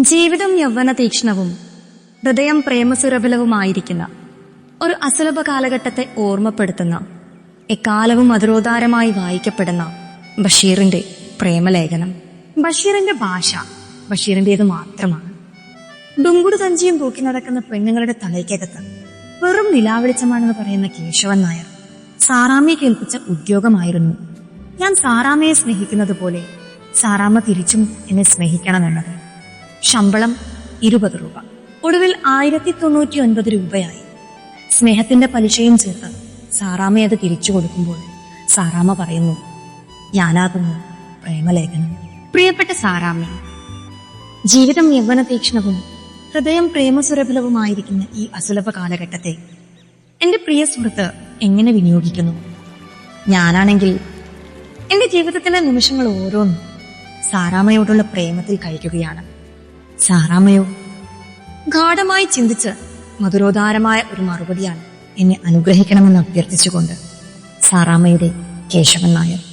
ജീവിതം യൗവന തീക്ഷ്ണവും ഹൃദയം പ്രേമസുരഭലവുമായിരിക്കുന്ന ഒരു അസുലഭ കാലഘട്ടത്തെ ഓർമ്മപ്പെടുത്തുന്ന എക്കാലവും മധുരോദാരമായി വായിക്കപ്പെടുന്ന ബഷീറിന്റെ പ്രേമലേഖനം. ബഷീറിന്റെ ഭാഷ ബഷീറിന്റേത് മാത്രമാണ്. ഡുങ്കുടു തഞ്ചിയും തൂക്കി നടക്കുന്ന പെണ്ണുങ്ങളുടെ തലയ്ക്കകത്ത് വെറും നിലാവെളിച്ചമാണെന്ന് പറയുന്ന കേശവൻ നായർ സാറാമ്മയെ കേൾപ്പിച്ച ഉദ്യോഗമായിരുന്നു. ഞാൻ സാറാമ്മയെ സ്നേഹിക്കുന്നത് പോലെ സാറാമ്മ തിരിച്ചും എന്നെ സ്നേഹിക്കണമെന്നത്. ശമ്പളം ഇരുപത് രൂപ. ഒടുവിൽ ആയിരത്തി തൊണ്ണൂറ്റി ഒൻപത് രൂപയായി. സ്നേഹത്തിന്റെ പലിശയും ചേർത്ത് സാറാമ്മ അത് തിരിച്ചു കൊടുക്കുമ്പോൾ സാറാമ്മ പറയുന്നു ഞാനാകുന്നു പ്രേമലേഖനം. പ്രിയപ്പെട്ട സാറാമ്മ ജീവിതം യൗവന തീക്ഷണവും ഹൃദയം പ്രേമസുരഭിലവുമായിരിക്കുന്ന ഈ അസുലഭ കാലഘട്ടത്തെ എന്റെ പ്രിയ സുഹൃത്ത് എങ്ങനെ വിനിയോഗിക്കുന്നു? ഞാനാണെങ്കിൽ എന്റെ ജീവിതത്തിലെ നിമിഷങ്ങൾ ഓരോന്നും സാറാമ്മയോടുള്ള പ്രേമത്തിൽ കഴിക്കുകയാണ്. സാറാമ്മയോ? ഗാഠമായി ചിന്തിച്ച് മധുരോദാരമായ ഒരു മറുപടിയാണ് എന്നെ അനുഗ്രഹിക്കണമെന്ന് അഭ്യർത്ഥിച്ചുകൊണ്ട് സാറാമ്മയുടെ കേശവൻ നായർ.